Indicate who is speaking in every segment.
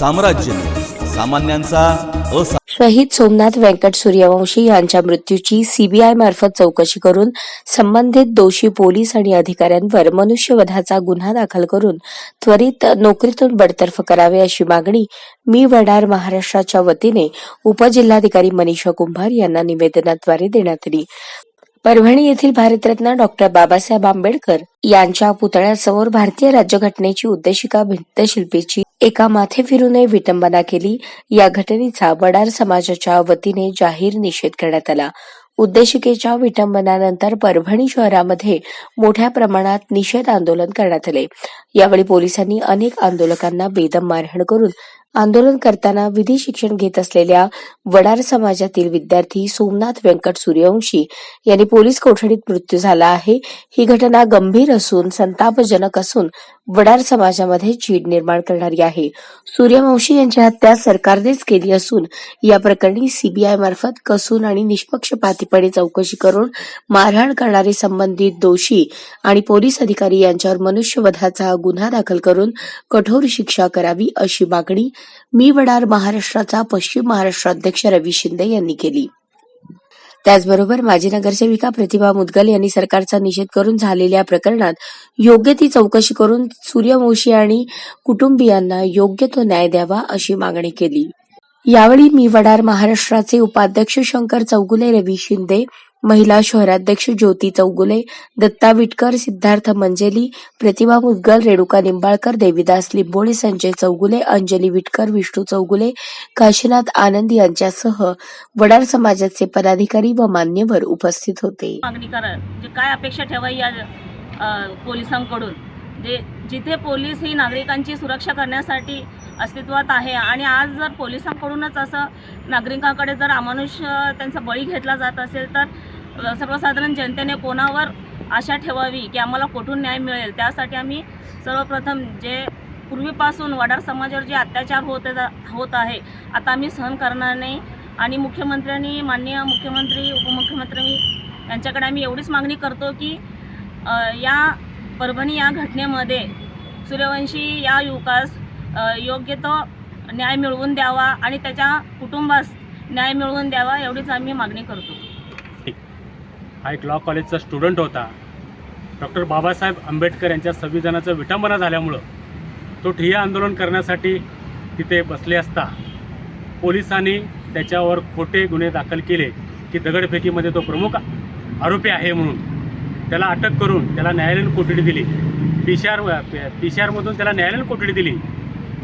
Speaker 1: साम्राज्य सामान्यांचा असा
Speaker 2: शहीद सोमनाथ व्यंकट सूर्यवंशी यांच्या मृत्यूची सीबीआय मार्फत चौकशी करून संबंधित दोषी पोलीस आणि अधिकाऱ्यांवर मनुष्यवधाचा गुन्हा दाखल करून त्वरित नोकरीतून बडतर्फ करावे अशी मागणी मी वडार महाराष्ट्राच्या वतीने उपजिल्हाधिकारी मनीषा कुंभार यांना निवेदनाद्वारे देण्यात आली. परभणी येथील भारतरत्न डॉक्टर बाबासाहेब आंबेडकर यांच्या पुतळ्यासमोर भारतीय राज्यघटनेची उद्देशिका भित्तशिल्पीची एका माथे विटंबना केली. या घटनेचा वडार समाजाच्या वतीने जाहीर निषेध करण्यात आला. उद्देशिकेच्या विटंबनानंतर परभणी शहरामध्ये मोठ्या प्रमाणात निषेध आंदोलन करण्यात आले. यावेळी पोलिसांनी अनेक आंदोलकांना बेदम मारहाण करून आंदोलन करताना विधी शिक्षण घेत असलेल्या वडार समाजातील विद्यार्थी सोमनाथ व्यंकट सूर्यवंशी यांनी पोलीस कोठडीत मृत्यू झाला आहे. ही घटना गंभीर असून संतापजनक असून वडार समाजामध्ये चीड निर्माण करणारी आहे. सूर्यवंशी यांची हत्या सरकारनेच केली असून या प्रकरणी सीबीआय मार्फत कसून आणि निष्पक्षपातीपणे चौकशी करून मारहाण करणारे संबंधित दोषी आणि पोलीस अधिकारी यांच्यावर मनुष्यवधाचा गुन्हा दाखल करून कठोर शिक्षा करावी अशी मागणी मी वडार महाराष्ट्राचा पश्चिम महाराष्ट्राध्यक्ष रवी शिंदे यांनी केली. त्याचबरोबर माजी नगरसेविका प्रतिभा मुदगल यांनी सरकारचा निषेध करून झालेल्या प्रकरणात योग्य ती चौकशी करून सूर्यवंशी आणि कुटुंबियांना योग्य तो न्याय द्यावा अशी मागणी केली. यावेळी मी वडार महाराष्ट्राचे उपाध्यक्ष शंकर चौगुले रवी शिंदे महिला शहराध्यक्ष ज्योती चौगुले दत्ता विटकर सिद्धार्थ मंजेली प्रतिभा मुदगल रेणुका निंबाळकर देविदास लिंबोळी संजय चौगुले अंजली विटकर विष्णू चौगुले काशीनाथ आनंद यांच्यासह वडार समाजाचे पदाधिकारी व मान्यवर उपस्थित होते.
Speaker 3: मागणी जे म्हणजे काय अपेक्षा ठेवाय या पोलिसांकडून? जे जिथे पोलीस ही नागरिकांची सुरक्षा करण्यासाठी अस्तित्वात आहे आणि आज जर पोलिसांकडूनच असं नागरिकांकडे जर अमानुष त्यांचा बळी घेतला जात असेल तर सर्वसाधारण जनतेने कोणावर आशा ठेवावी की आम्हाला कुठून न्याय मिळेल? त्यासाठी आम्ही सर्वप्रथम जे पूर्वीपासून वडार समाजावर जे अत्याचार होत होत आहे आता आम्ही सहन करणार नाही. आणि मुख्यमंत्र्यांनी माननीय मुख्यमंत्री उपमुख्यमंत्री यांच्याकडे आम्ही एवढीच मागणी करतो की या परभणी या घटनेमध्ये सूर्यवंशी या युवकास योग्य तो न्याय मिळवून द्यावा आणि त्याच्या कुटुंबास न्याय मिळवून द्यावा एवढीच आम्ही मागणी करतो.
Speaker 4: हा एक लॉ कॉलेजचा स्टुडंट होता. डॉक्टर बाबासाहेब आंबेडकर यांच्या संविधानाचं विटंबना झाल्यामुळं तो ठिय्या आंदोलन करण्यासाठी तिथे बसले असता पोलिसांनी त्याच्यावर खोटे गुन्हे दाखल केले की दगडफेकीमध्ये तो प्रमुख आरोपी आहे म्हणून. त्याला अटक करून त्याला न्यायालयीन कोठडी दिली. पिशार पिशारमधून आर पी आरमधून त्याला न्यायालयीन कोठडी दिली.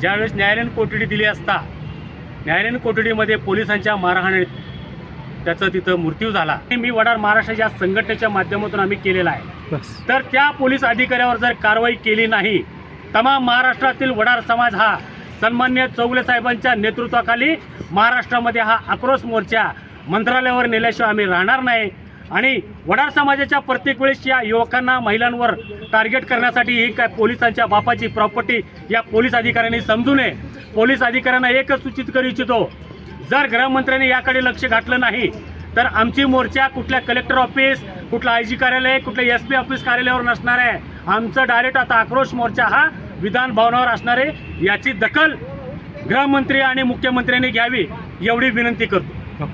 Speaker 4: ज्यावेळेस न्यायालयीन कोठडी दिली असता न्यायालयीन कोठडीमध्ये पोलिसांच्या मारहाणीत त्याचा तिथं मृत्यू झाला. हे मी वडार महाराष्ट्राच्या संघटनेच्या माध्यमातून आम्ही केलेला आहे. तर त्या पोलीस अधिकाऱ्यावर जर कारवाई केली नाही तमाम महाराष्ट्रातील वडार समाज हा सन्मान्य चौगले साहेबांच्या नेतृत्वाखाली महाराष्ट्रामध्ये हा आक्रोश मोर्चा मंत्रालयावर नेल्याशिवाय आम्ही राहणार नाही. आणि वडार समाजाच्या प्रत्येक वेळेस या युवकांना महिलांवर टार्गेट करण्यासाठी ही काय पोलिसांच्या बापाची प्रॉपर्टी या पोलीस अधिकाऱ्यांनी समजू नये. पोलीस अधिकाऱ्यांना एकच सूचित करू इच्छितो जर गृहमंत्र्यांनी याकडे लक्ष घातलं नाही तर आमची मोर्चा कुठल्या कलेक्टर ऑफिस कुठलं आय जी कार्यालय कुठल्या एस पी ऑफिस कार्यालयावर नसणार आहे. आमचं डायरेक्ट आता आक्रोश मोर्चा हा विधान भवनावर असणार आहे. याची दखल गृहमंत्री आणि मुख्यमंत्र्यांनी घ्यावी एवढी विनंती करतो.